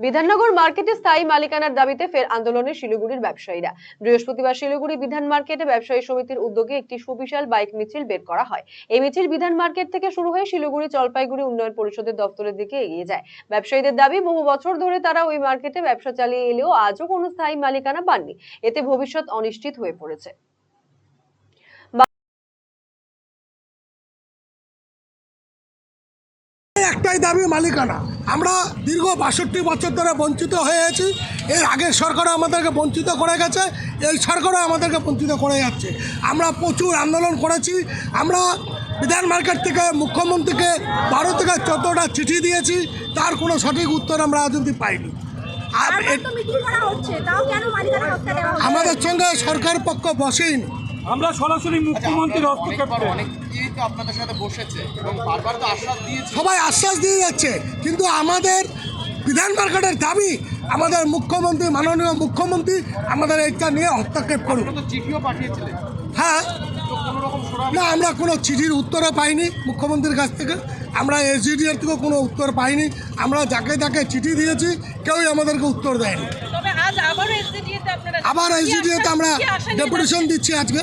বিধাননগর মার্কেটে স্থায়ী মালিকানার দাবিতে ফের আন্দোলনে শিলিগুড়ির ব্যবসায়ীরা। বৃহস্পতিবার শিলিগুড়ি বিধান মার্কেটে ব্যবসায়ী সমিতির উদ্যোগে একটি সুবিশাল বাইক মিছিল বের করা হয়। এই মিছিল বিধান মার্কেট থেকে শুরু হয়ে শিলিগুড়ি জলপাইগুড়ি উন্নয়ন পরিষদের দপ্তরের দিকে এগিয়ে যায়। ব্যবসায়ীদের দাবি, বহু বছর ধরে তারা ওই মার্কেটে ব্যবসা চালিয়ে এলেও আজও কোনো স্থায়ী মালিকানা পাননি। এতে ভবিষ্যৎ অনিশ্চিত হয়ে পড়েছে। একটাই দাবি মালিকানা। আমরা দীর্ঘ বাষট্টি বছর ধরে বঞ্চিত হয়ে আছি। এর আগের সরকারও আমাদেরকে বঞ্চিত করে গেছে এই সরকারও আমাদেরকে বঞ্চিত করে যাচ্ছে। আমরা প্রচুর আন্দোলন করেছি। আমরা বিধান মার্কেট থেকে মুখ্যমন্ত্রীকে বারো থেকে চোদ্দোটা চিঠি দিয়েছি। তার কোনো সঠিক উত্তর আমরা আজ অব্দি পাইনি। আর আমাদের সঙ্গে সরকার পক্ষ বসেইনি। আমরা সরাসরি মুখ্যমন্ত্রীর হস্তক্ষেপ তো আপনাদের সাথে বসেছে এবং বারবার তো আশ্বাস দিয়েছে। সবাই আশ্বাস দিয়ে যাচ্ছে কিন্তু আমাদের বিধান মার্কেটের দাবি আমাদের মুখ্যমন্ত্রী মাননীয় মুখ্যমন্ত্রী আমাদের এটা নিয়ে হস্তক্ষেপ করুন চিঠিও পাঠিয়েছিলেন। হ্যাঁ। না আমরা কোনো চিঠির উত্তরও পাইনি মুখ্যমন্ত্রীর কাছ থেকে। আমরা এসডিডিএর থেকেও কোনো উত্তর পাইনি। আমরা যাকে যাকে চিঠি দিয়েছি কেউই আমাদেরকে উত্তর দেয়নি। আবার এসডিডিএ এসডিডিএতে আমরা ডেপুটেশন দিচ্ছি আজকে।